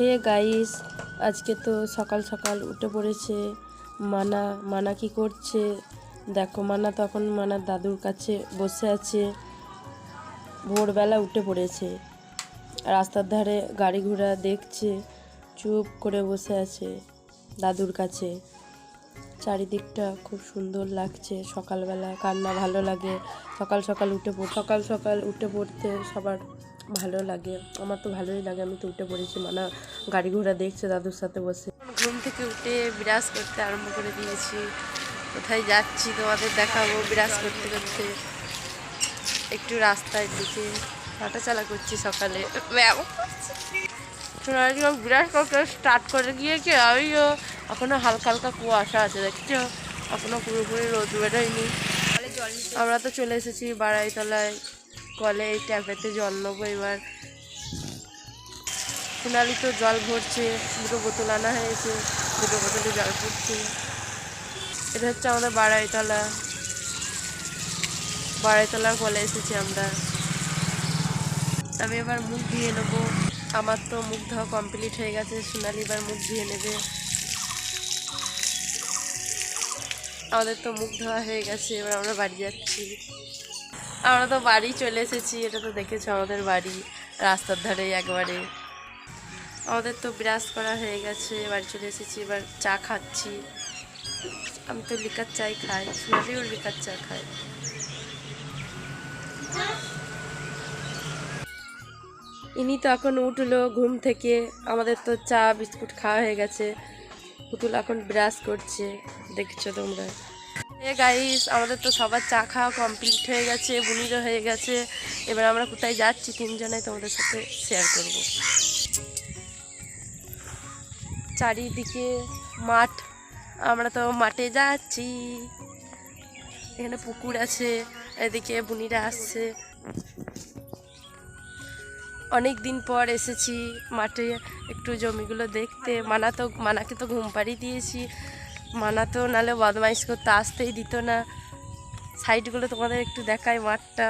Hey guys, আজকে তো সকাল সকাল উঠে পড়েছে। মানা মানা কি করছে? দেখো, মানা তখন মানার দাদুর কাছে বসে আছে। ভোরবেলা উঠে পড়েছে। রাস্তার ধারে গাড়ি ঘোড়া দেখছে, চুপ করে বসে আছে দাদুর কাছে। চারিদিকটা খুব সুন্দর লাগছে সকালবেলা, কান্না ভালো লাগে। সকাল সকাল উঠে সকাল সকাল উঠে পড়তে সবার ভালো লাগে। আমার তো ভালোই লাগে, আমি তো উঠে পড়েছি। মানে গাড়ি ঘোড়া দেখছে, দাদুর সাথে বসে। ঘুম থেকে উঠে বিরাজ করতে আরম্ভ করে দিয়েছি। কোথায় যাচ্ছি তোমাদের দেখাবো বিরাজ করতে করতে। একটু রাস্তার দিকে। হাঁটাচলা করছি সকালে। বিরাট করতে স্টার্ট করে গিয়েছে আমিও এখনও হালকা হালকা কুয়াশা আছে, দেখছ? এখনও পুরোপুরি রোদ বেরোয়নি। আমরা তো চলে এসেছি বাড়াইতলায় কলে এই ট্যাপেতে জল নেব এবার। সোনালি তো জল ভরছে, দুটো বোতল আনা হয়েছে দুটো বোতলে জল পড়ছে এটা হচ্ছে আমাদের বাড়াইতলা বাড়াইতলার কলে এসেছি আমরা। আমি এবার মুখ ধুয়ে নেব। আমার তো মুখ ধোয়া কমপ্লিট হয়ে গেছে, সোনালি এবার মুখ ধুয়ে নেবে। আমাদের তো মুখ ধোয়া হয়ে গেছে, এবার আমরা বাড়ি যাচ্ছি। আমরা তো বাড়ি চলে এসেছি, এটা তো দেখেছ আমাদের বাড়ি, রাস্তার ধারে একবারে। আমাদের তো বিরাজ করা হয়ে গেছে, বাড়ি চলে এসেছি, এবার চা খাচ্ছি। আমি তো লিকার চাই খাই সোনালিও লিকার চা খাই ইনি তো এখন উঠল ঘুম থেকে, আমাদের তো চা, বিস্কুট খাওয়া হয়ে গেছে। পুতুল এখন ব্রাশ করছে, দেখছ তোমরা? গাইস আমাদের তো সবার চা খাওয়া কমপ্লিট হয়ে গেছে, বুনিরও হয়ে গেছে। এবার আমরা কোথায় যাচ্ছি তিনজনে তোমাদের সাথে শেয়ার করব। চারিদিকে মাঠ, আমরা তো মাঠে যাচ্ছি। এখানে পুকুর আছে, এদিকে বুনিরা আসছে। অনেক দিন পর এসেছি মাঠে একটু জমিগুলো দেখতে। মানা তো, মানাকে তো ঘুম পাড়িয়ে দিয়েছি। মানা তো নালে বদমাইশ করতে, আসতেই দিত না। সাইডগুলো তোমাদের একটু দেখায় মাঠটা।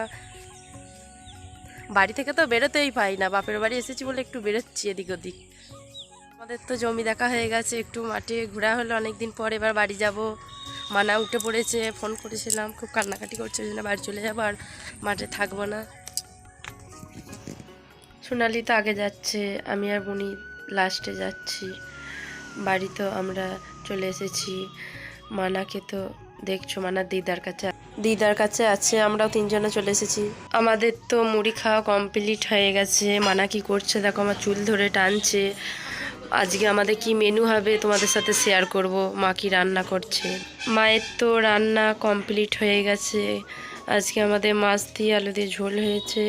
বাড়ি থেকে তো বেরোতেই পাই না, বাপের বাড়ি এসেছি বলে একটু বেরোচ্ছি এদিক ওদিক। আমাদের তো জমি দেখা হয়ে গেছে, একটু মাঠে ঘোরা হলো অনেক দিন পর এবার বাড়ি যাব। মানা উঠে পড়েছে, ফোন করেছিলাম, খুব কান্নাকাটি করছে, ওই জন্য বাড়ি চলে যাব আর মাঠে থাকব না। সোনালি তো আগে যাচ্ছে, আমি আর বুনি লাস্টে যাচ্ছি। বাড়ি তো আমরা চলে এসেছি। মানাকে তো দেখছ, মানার দিদার কাছে। দিদার কাছে আছে, আমরাও তিনজনে চলে এসেছি। আমাদের তো মুড়ি খাওয়া কমপ্লিট হয়ে গেছে। মানা কি করছে? দেখো, আমার চুল ধরে টানছে। আজকে আমাদের কি মেনু হবে তোমাদের সাথে শেয়ার করব। মা কি রান্না করছে? মায়ের তো রান্না কমপ্লিট হয়ে গেছে। আজকে আমাদের মাছ দিয়ে আলু দিয়ে ঝোল হয়েছে।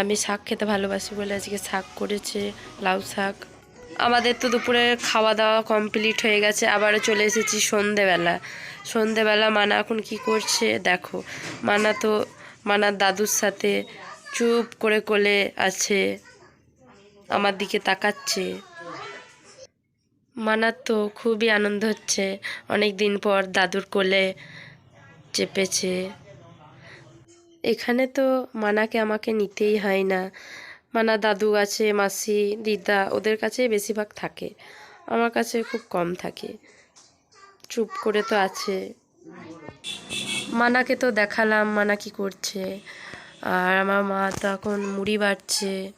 আমি শাক খেতে ভালোবাসি বলে আজকে শাক করেছে, লাউ শাক। আমাদের তো দুপুরে খাওয়া দাওয়া কমপ্লিট হয়ে গেছে, আবারও চলে এসেছি সন্ধেবেলা। সন্ধেবেলা মানা এখন কি করছে? দেখো, মানা তো, মানার দাদুর সাথে চুপ করে কোলে আছে, আমার দিকে তাকাচ্ছে। মানার তো খুবই আনন্দ হচ্ছে, অনেক দিন পর দাদুর কোলে চেপেছে। এখানে তো মানাকে আমাকে নিতেই হয় না। মানা দাদু আছে, মাসি, দিদা ওদের কাছে বেশিরভাগ থাকে। আমার কাছে খুব কম থাকে। চুপ করে তো আছে। মানাকে তো দেখালাম, মানা কি করছে? আর আমার মা তো এখন মুড়ি বাড়ছে।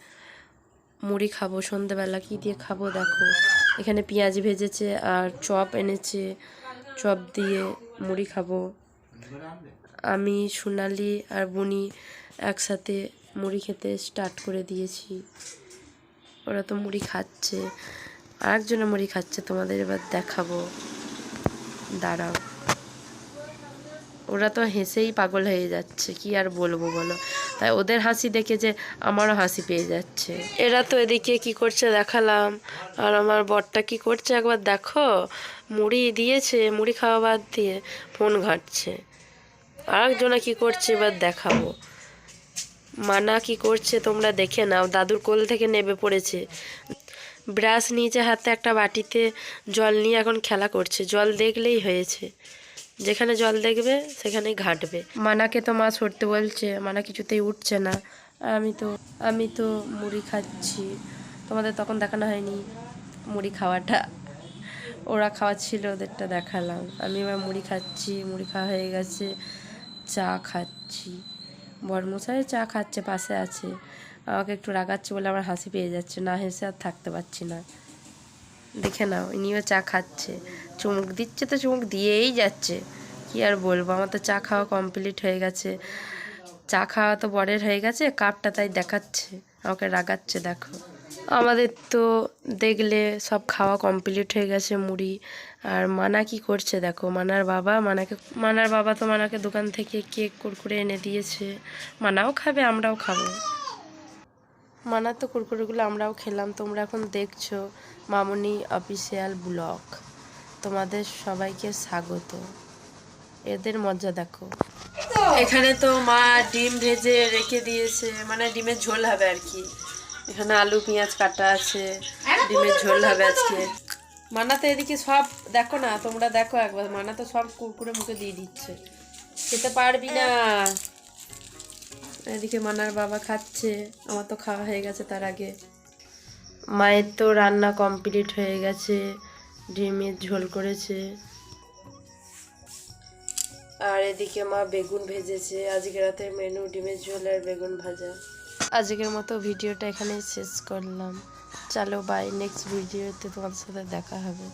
মুড়ি খাব সন্ধেবেলা কী দিয়ে খাব দেখো। এখানে পেঁয়াজ ভেজেছে আর চপ এনেছে। চপ দিয়ে মুড়ি খাব। আমি, সোনালি আর বুনি একসাথে মুড়ি খেতে স্টার্ট করে দিয়েছি। ওরা তো মুড়ি খাচ্ছে। আরেকজনে মুড়ি খাচ্ছে, তোমাদের এবার দেখাবো। দাঁড়াও। ওরা তো হেসেই পাগল হয়ে যাচ্ছে, কি আর বলব বলো? তাই ওদের হাসি দেখে যে আমারও হাসি পেয়ে যাচ্ছে। এরা তো এদিকে কি করছে দেখালাম। আর আমার বরটা কি করছে একবার দেখো? মুড়ি দিয়েছে, মুড়ি খাওয়া বাদ দিয়ে ফোন ঘাঁটছে। আরেকজনা কি করছে এবার দেখাবো। মানা কি করছে তোমরা দেখে নাও। দাদুর কোল থেকে নেবে পড়েছে। ব্রাশ নিয়েছে হাতে একটা বাটিতে, জল নিয়ে এখন খেলা করছে। জল দেখলেই হয়েছে। যেখানে জল দেখবে, সেখানেই ঘাটবে। মানাকে তো মা সরতে বলছে, মানা কিছুতেই উঠছে না। আমি তো আমি তো মুড়ি খাচ্ছি। তোমাদের তখন দেখানো হয়নি মুড়ি খাওয়াটা। ওরা খাওয়াচ্ছিল, ওদেরটা দেখালাম। আমি এবার মুড়ি খাচ্ছি, মুড়ি খাওয়া হয়ে গেছে, চা খাচ্ছি। বরমশাই চা খাচ্ছে, পাশে আছে। আমাকে একটু রাগাচ্ছে বলে আমার হাসি পেয়ে যাচ্ছে। না হেসে আর থাকতে পারছি না। দেখে নাও, ইনিও চা খাচ্ছে। চুমুক দিচ্ছে তো চুমুক দিয়েই যাচ্ছে। কি আর বলব, আমার তো চা খাওয়া কমপ্লিট হয়ে গেছে। চা খাওয়া তো বরের হয়ে গেছে, কাপটা তাই দেখাচ্ছে। আমাকে রাগাচ্ছে, দেখো। আমাদের তো দেখলে সব খাওয়া কমপ্লিট হয়ে গেছে, মুড়ি। আর মানা কি করছে দেখো, মানার বাবা, মানাকে, মানার বাবা তো মানাকে দোকান থেকে কেক কুরকুরে এনে দিয়েছে। মানাও খাবে, আমরাও খাব। মানা তো কুরকুরেগুলো আমরাও খেলাম। তোমরা এখন দেখছ মামনি অফিসিয়াল ব্লগ তোমাদের সবাইকে স্বাগত। এদের মজা দেখো। এখানে তো মা ডিম ভেজে রেখে দিয়েছে মানে ডিমের ঝোল হবে আর কি। এখানে আলু পেঁয়াজ কাটা আছে ডিমের ঝোল হবে আজকে। মানা তো এদিকে সব দেখো না তোমরা দেখো একবার মানা তো সব কুরকুরে মুখে দিয়ে দিচ্ছে। খেতে পারবি না। এদিকে মানার বাবা খাচ্ছে আমার তো খাওয়া হয়ে গেছে তার আগে। মায়ের তো রান্না কমপ্লিট হয়ে গেছে ডিমের ঝোল করেছে। আর এদিকে মা বেগুন ভেজেছে আজকে রাতে মেনু ডিমের ঝোল আর বেগুন ভাজা। আজকের মতো ভিডিওটা এখানেই শেষ করলাম। চলো বাই নেক্সট ভিডিওতে তোমাদের সাথে দেখা হবে।